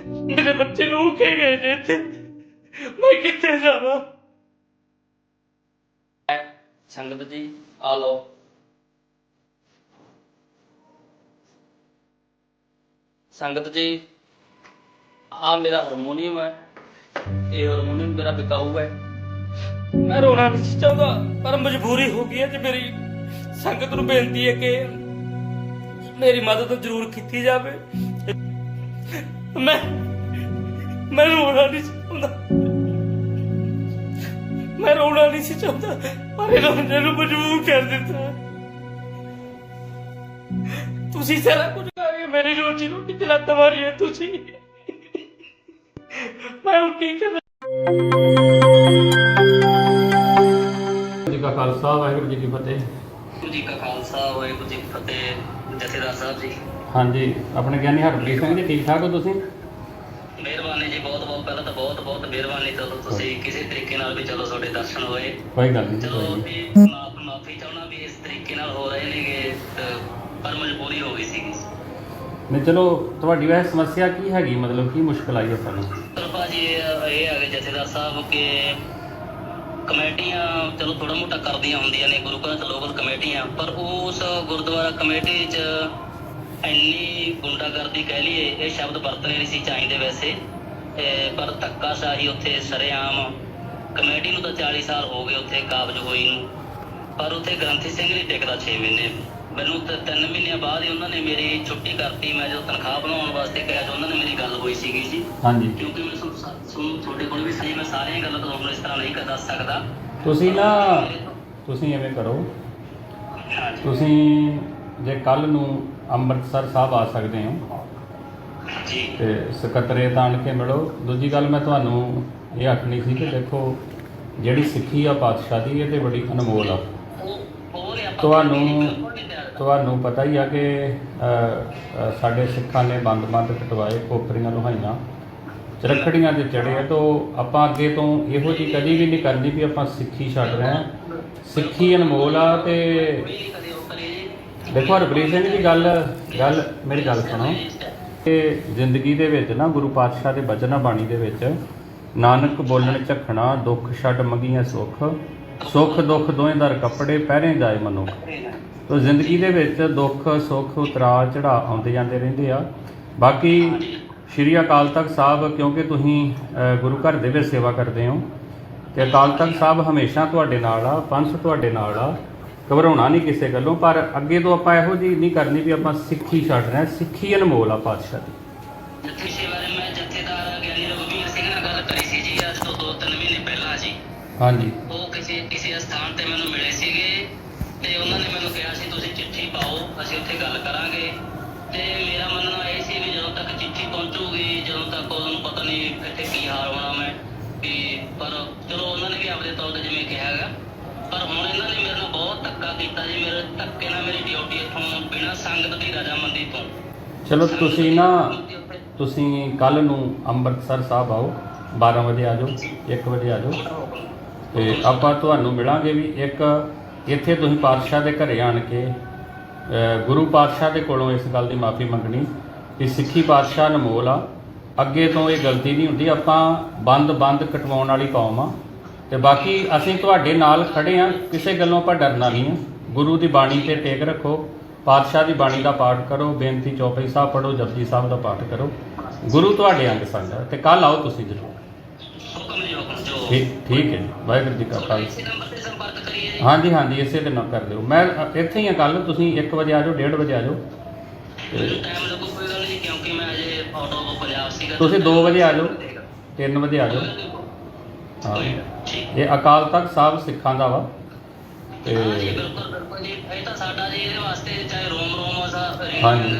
ਮੇਰੇ ਬੱਚੇ ਨੂੰ ਕੇ ਗਏ ਨੇ ਤੇ ਮੈਂ ਕਿੱਥੇ ਜਾਵਾਂ? ਸੰਗਤ ਜੀ, ਆ ਲਓ। ਸੰਗਤ ਜੀ, ਆ ਮੇਰਾ ਹਾਰਮੋਨੀਅਮ ਹੈ। ਇਹ ਹਾਰਮੋਨੀਅਮ ਮੇਰਾ ਵਿਕਾਊ ਹੈ ਮੈਂ ਰੋਣਾ ਨਹੀਂ ਸੀ ਚਾਹੁੰਦਾ, ਪਰ ਮਜਬੂਰੀ ਹੋ ਗਈ ਹੈ ਤੇ ਮੇਰੀ ਸੰਗਤ ਨੂੰ ਬੇਨਤੀ ਹੈ ਕਿ ਮੇਰੀ ਮਦਦ ਜ਼ਰੂਰ ਕੀਤੀ ਜਾਵੇ। ਮੈਂ ਮੈਂ ਰੋਣਾ ਨਹੀਂ ਸੀ ਚਾਹੁੰਦਾ। ਮੈਂ ਰੋਣਾ ਨਹੀਂ ਸੀ ਚਾਹੁੰਦਾ ਪਰ ਇਹਨਾਂ ਨੇ ਮੈਨੂੰ ਮਜਬੂਰ ਕਰ ਦਿੱਤਾ। ਤੁਸੀਂ ਸਾਰਾ ਕੁਝ ਕਰਕੇ ਮੇਰੀ ਰੋਜੀ ਰੋਟੀ ਤੇ ਲੱਤ ਮਾਰੀ ਹੈ ਤੁਸੀਂ। ਮੈਂ ਹੁਣ ਕੀ ਕਰਾਂ? ਜੀ ਕਾ ਖਾਲਸਾ ਵਾਹਿਗੁਰੂ ਜੀ ਕੀ ਫਤਿਹ। ਵਾਹਿਗੁਰੂ ਜੀ ਕਾ ਖਾਲਸਾ ਵਾਹਿਗੁਰੂ ਜੀ ਕੀ ਫਤਿਹ। ਜਥੇਦਾਰ ਸਾਹਿਬ ਜੀ। ਹਾਂਜੀ ਆਪਣੇ ਗਿਆਨੀ ਹਰਪ੍ਰੀਤ ਸਿੰਘ ਜੀ ਠੀਕ ਠਾਕ ਹੋ ਤੁਸੀਂ? ਮਿਹਰਬਾਨੀ ਜੀ ਬਹੁਤ ਬਹੁਤ ਪਹਿਲਾਂ ਤਾਂ ਬਹੁਤ ਬਹੁਤ ਮਿਹਰਬਾਨੀ। ਚਲੋ ਤੁਸੀਂ ਕਿਸੇ ਤਰੀਕੇ ਨਾਲ ਵੀ ਚਲੋ ਤੁਹਾਡੇ ਦਰਸ਼ਨ ਹੋਏ। ਕੋਈ ਗੱਲ ਨਹੀਂ ਚਲੋ ਕੋਈ ਮਾਫ ਮਾਫੀ ਚਾਹਣਾ ਵੀ ਇਸ ਤਰੀਕੇ ਨਾਲ ਹੋ ਰਹੇ ਨੇਗੇ ਪਰ ਮਜਬੂਰੀ ਹੋ ਗਈ ਸੀਗੀ ਨਹੀਂ ਚਲੋ ਤੁਹਾਡੀ ਵੈਸੇ ਸਮੱਸਿਆ ਕੀ ਹੈਗੀ? ਮਤਲਬ ਕੀ ਮੁਸ਼ਕਲ ਆਈ ਹੈ ਤੁਹਾਨੂੰ ਚਲੋ ਭਾਜੀ ਇਹ ਇਹ ਆ ਗਏ ਜਥੇਦਾਰ ਸਾਹਿਬ ਕਿ ਕਮੇਟੀਆਂ ਚਲੋ ਥੋੜਾ ਮੋਟਾ ਕਰਦੀਆਂ ਹੁੰਦੀਆਂ ਨੇ ਗੁਰੂ ਘਰਾਂ ਲੋਕਲ ਕਮੇਟੀਆਂ ਪਰ ਉਸ ਗੁਰਦੁਆਰਾ ਕਮੇਟੀ 'ਚ ਇੰਨੀ ਗੁੰਡਾਗਰਦੀ ਕਹਿ ਲਈਏ ਇਹ ਸ਼ਬਦ ਵਰਤਨੇ ਨਹੀਂ ਸੀ ਚਾਹੀਦੇ ਵੈਸੇ। ਪਰ ਧੱਕਾਸ਼ਾਹੀ ਉੱਥੇ ਸਰੇਆਮ ਕਮੇਟੀ ਨੂੰ ਤਾਂ 40 ਸਾਲ ਹੋ ਗਏ ਉੱਥੇ ਕਾਬਜ ਹੋਈ ਨੂੰ। ਪਰ ਉੱਥੇ ਗ੍ਰੰਥੀ ਸਿੰਘ ਨਹੀਂ ਟਿਕਦਾ 6 ਮਹੀਨੇ। ਮੈਨੂੰ ਤਾਂ 3 ਮਹੀਨਿਆਂ ਬਾਅਦ ਹੀ ਉਹਨਾਂ ਨੇ ਮੇਰੀ ਛੁੱਟੀ ਕਰਤੀ ਮੈਂ ਜਦੋਂ ਤਨਖਾਹ ਬਣਾਉਣ ਵਾਸਤੇ ਕਿਹਾ ਤਾਂ ਉਹਨਾਂ ਨੇ ਮੇਰੀ ਗੱਲ ਹੋਈ ਸੀਗੀ ਜੀ। ਹਾਂਜੀ। ਕਿਉਂਕਿ ਮੈਂ ਸੁਣ ਤੁਹਾਡੇ ਕੋਲ ਵੀ ਸਹੀ ਮੈਂ ਸਾਰੀਆਂ ਗੱਲਾਂ ਤੁਹਾਨੂੰ ਇਸ ਤਰ੍ਹਾਂ ਨਹੀਂ ਕਰ ਦੱਸ ਸਕਦਾ। ਤੁਸੀਂ ਨਾ ਤੁਸੀਂ ਐਵੇਂ ਕਰੋ। ਤੁਸੀਂ ਜੇ ਕੱਲ ਨੂੰ ਅੰਮ੍ਰਿਤਸਰ ਸਾਹਿਬ ਆ ਸਕਦੇ ਹੋ ਜੀ। ਤੇ ਸਕੱਤਰੇ ਤਾਂ ਆਣ ਕੇ ਮਿਲੋ। ਦੂਜੀ ਗੱਲ ਮੈਂ ਤੁਹਾਨੂੰ ਇਹ ਆਖਣੀ ਸੀ ਕਿ ਦੇਖੋ ਜਿਹੜੀ ਸਿੱਖੀ ਆ ਪਾਤਸ਼ਾਹ ਦੀ ਇਹ ਤੇ ਬੜੀ ਅਨਮੋਲ ਆ। ਤੁਹਾਨੂੰ। ਤੁਹਾਨੂੰ ਪਤਾ ਹੀ ਆ ਕਿ ਸਾਡੇ ਸਿੱਖਾਂ ਨੇ ਬੰਦ-ਬੰਦ ਕਟਵਾਏ ਕੋਪਰੀਆਂ ਲੋਹਾਈਆਂ। ਚਰਖੜੀਆਂ ਤੇ ਚੜੇ ਆ ਤਾਂ ਆਪਾਂ ਅੱਗੇ ਤੋਂ ਇਹੋ ਜਿਹੀ ਕਦੀ ਵੀ ਨਹੀਂ ਕਰਨੀ ਵੀ ਆਪਾਂ ਸਿੱਖੀ ਛੱਡ ਰਹੇ ਹਾਂ। ਸਿੱਖੀ ਅਨਮੋਲ ਆ ਤੇ ਕੋਈ ਕਦੇ ਉਹ ਕਰੇ ਜੀ। ਦੇਖੋ ਹਰਪ੍ਰੀਤ ਸਿੰਘ ਦੀ ਗੱਲ ਗੱਲ ਮੇਰੀ ਗੱਲ ਸੁਣੋ। ਕਿ ਜ਼ਿੰਦਗੀ ਦੇ ਵਿੱਚ ਨਾ, ਗੁਰੂ ਪਾਤਸ਼ਾਹ ਦੇ ਬਚਨਾਂ ਬਾਣੀ ਦੇ ਵਿੱਚ, ਨਾਨਕ ਬੋਲਣ ਝਖਣਾ, ਦੁੱਖ ਛੱਡ ਮੰਗੀਆਂ ਸੁੱਖ। ਸੁੱਖ, ਦੁੱਖ ਦੋਵੇਂ ਦਰ ਕੱਪੜੇ, ਪਹਿਰੇ ਜਾਏ ਮਨੁੱਖ। ਤੋ ਜ਼ਿੰਦਗੀ ਦੇ ਵਿੱਚ ਦੁੱਖ, ਸੁੱਖ, ਉਤਰਾਅ ਚੜਾ ਆਉਂਦੇ ਜਾਂਦੇ ਰਹਿੰਦੇ ਆ। ਬਾਕੀ ਸ਼੍ਰੀ ਅਕਾਲ ਤਖਤ ਸਾਹਿਬ, ਕਿਉਂਕਿ ਤੁਸੀਂ ਗੁਰੂ ਘਰ ਦੇ ਵਿੱਚ ਸੇਵਾ ਕਰਦੇ ਹੋ, ਤੇ ਅਕਾਲ ਤਖਤ ਸਾਹਿਬ ਹਮੇਸ਼ਾ ਤੁਹਾਡੇ ਨਾਲ ਆ, ਪੰਥ ਤੁਹਾਡੇ ਨਾਲ ਆ। ਘਬਰਾਉਣਾ ਨਹੀਂ ਕਿਸੇ ਗੱਲੋਂ ਪਰ ਅੱਗੇ ਤੋਂ ਆਪਾਂ ਇਹੋ ਜਿਹੀ ਨਹੀਂ ਕਰਨੀ ਵੀ ਆਪਾਂ ਸਿੱਖੀ ਛੱਡ ਰਹੇ ਸਿੱਖੀ ਅਨਮੋਲ ਆ ਪਾਤਸ਼ਾਹ ਦੀ। ਜੱਥੇ ਸੇਵਾਰੇ ਮੈਂ ਜਥੇਦਾਰ ਗਿਆਨੀ ਰਘੁਵੀਰ ਸਿੰਘ ਨਾਲ ਗੱਲ ਕਰੀ ਸੀ ਜੀ ਅੱਜ ਤੋਂ 2-3 ਮਹੀਨੇ ਪਹਿਲਾਂ ਜੀ। ਹਾਂਜੀ। ਉਹ ਕਿਸੇ ਕਿਸੇ ਸਥਾਨ ਤੇ ਮੈਨੂੰ ਮਿਲੇ ਸੀਗੇ ਤੇ ਉਹਨਾਂ ਨੇ ਮੈਨੂੰ ਕਿਹਾ ਸੀ ਤੁਸੀਂ ਚਿੱਠੀ ਪਾਓ ਅਸੀਂ ਉੱਥੇ ਗੱਲ ਕਰਾਂਗੇ। ਤੇ ਮੇਰਾ ਮੰਨਣਾ ਕੀਤਾ ਜੀ ਮੇਰੇ ਧੱਕੇ ਨਾਲ ਮੇਰੀ ਡਿਊਟੀ ਇੱਥੋਂ ਬਿਨਾਂ ਸੰਗਤ ਦੀ ਰਜਾਮੰਦੀ ਤੋਂ। ਚਲੋ ਤੁਸੀਂ ਨਾ ਤੁਸੀਂ ਕੱਲ ਨੂੰ ਅੰਮ੍ਰਿਤਸਰ ਸਾਹਿਬ ਆਓ 12 ਵਜੇ ਆ ਜਾਓ 1 ਵਜੇ ਆ ਜਾਓ। ਤੇ ਆਪਾਂ ਤੁਹਾਨੂੰ ਮਿਲਾਂਗੇ ਵੀ ਇੱਕ ਇੱਥੇ ਤੁਸੀਂ ਪਾਤਸ਼ਾਹ ਦੇ ਘਰੇ ਆਣ ਕੇ ਗੁਰੂ ਪਾਤਸ਼ਾਹ ਦੇ ਕੋਲੋਂ ਇਸ ਗੱਲ ਦੀ ਮਾਫੀ ਮੰਗਣੀ ਕਿ ਸਿੱਖੀ ਪਾਤਸ਼ਾਹ ਅਨਮੋਲ ਆ। ਅੱਗੇ ਤੋਂ ਇਹ ਗਲਤੀ ਨਹੀਂ ਹੁੰਦੀ ਆਪਾਂ ਬੰਦ-ਬੰਦ ਕਟਵਾਉਣ ਵਾਲੀ ਕੌਮ ਆ। ਤੇ ਬਾਕੀ ਅਸੀਂ ਤੁਹਾਡੇ ਨਾਲ ਖੜੇ ਆ ਕਿਸੇ ਗੱਲੋਂ ਆਪਾਂ ਡਰਨਾ ਨਹੀਂ ਆ। ਗੁਰੂ ਦੀ ਬਾਣੀ ਤੇ ਟੇਕ ਰੱਖੋ, ਪਾਤਸ਼ਾਹ ਦੀ ਬਾਣੀ ਦਾ ਪਾਠ ਕਰੋ, ਬੇਨਤੀ ਚੌਪਈ ਸਾਹਿਬ ਪੜੋ ਜਪਜੀ ਸਾਹਿਬ ਦਾ ਪਾਠ ਕਰੋ। ਗੁਰੂ ਤੁਹਾਡੇ ਅੰਗ ਸੰਗ ਹੈ ਤੇ ਕੱਲ ਆਓ ਤੁਸੀਂ ਜ਼ਰੂਰ। ਠੀਕ ਠੀਕ ਹੈ ਜੀ, ਵਾਹਿਗੁਰੂ ਜੀ ਕਾ ਖਾਲਸਾ। ਹਾਂਜੀ ਹਾਂਜੀ, ਇਸੇ ਦਿਨ ਕਰ ਦਿਓ। ਮੈਂ ਇੱਥੇ ਹੀ ਆ ਕੱਲ ਤੁਸੀਂ 1 ਵਜੇ ਆ ਜਾਓ 1:30 ਵਜੇ ਆ ਜਾਓ। ਮੈਨੂੰ ਟਾਈਮ ਲੱਗੂ ਕੋਈ ਗੱਲ ਨਹੀਂ ਕਿਉਂਕਿ ਮੈਂ ਅਜੇ ਆਟੋ ਤੋਂ ਪੰਜਾਬ ਸੀਗਾ ਤੁਸੀਂ 2 ਵਜੇ ਆ ਜਾਓ 3 ਵਜੇ ਆ ਜਾਓ। ਹਾਂ। ਇਹ ਅਕਾਲ ਤਖਤ ਸਾਹਿਬ ਸਿੱਖਾਂ ਦਾ ਵਾ। ਤੇ ਜੀ ਜੀ ਇਹ ਤਾਂ ਸਾਡਾ ਜੀ ਇਹਦੇ ਵਾਸਤੇ ਚਾਹੇ ਰੋਮ ਰੋਮ ਅਸਾ ਹਾਂਜੀ।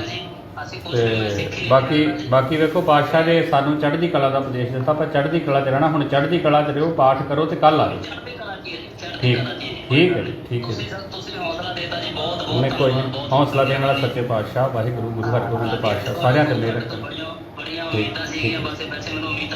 ਅਸੀਂ ਕੁਝ ਨਹੀਂ ਤੇ ਸਿੱਖੀ ਬਾਕੀ ਬਾਕੀ ਵੇਖੋ ਪਾਤਸ਼ਾਹ ਨੇ ਸਾਨੂੰ ਚੜ੍ਹਦੀ ਕਲਾ ਦਾ ਉਪਦੇਸ਼ ਦਿੱਤਾ ਆਪਾਂ ਚੜ੍ਹਦੀ ਕਲਾ 'ਚ ਰਹਿਣਾ ਹੁਣ ਚੜ੍ਹਦੀ ਕਲਾ 'ਚ ਰਹੋ ਪਾਠ ਕਰੋ ਤੇ ਕੱਲ ਆ ਜਾਓ। ਚੜ੍ਹਦੀ ਕਲਾ ਕੀ ਹੈ ਜੀ? ਚੜ੍ਹਦੀ ਠੀਕ ਕਲਾ ਕੀ ਹੈ ਠੀਕ ਹੈ ਜੀ ਠੀਕ ਹੈ ਤੁਸੀਂ ਜੀ ਤੁਸੀਂ ਹੌਸਲਾ ਦੇਤਾ ਜੀ ਬਹੁਤ ਬਹੁਤ ਮੈਂ ਕੋਈ ਨਹੀਂ ਧੰਨਵਾਦ, ਹੌਸਲਾ ਦੇਣ ਵਾਲਾ ਸੱਚੇ ਪਾਤਸ਼ਾਹ ਵਾਹਿਗੁਰੂ ਗੁਰੂ ਹਰਗੋਬਿੰਦ ਪਾਤਸ਼ਾਹ ਸਾਰਿਆਂ ਤੇ ਮਿਹਰ ਰੱਖੇ। ਬੜੀਆਂ ਬੜੀਆਂ ਠੀਕ, ਉਮੀਦਾਂ ਸੀਗੀਆਂ ਬਸ ਵੈਸੇ ਮੈਨੂੰ ਉਮੀਦਾਂ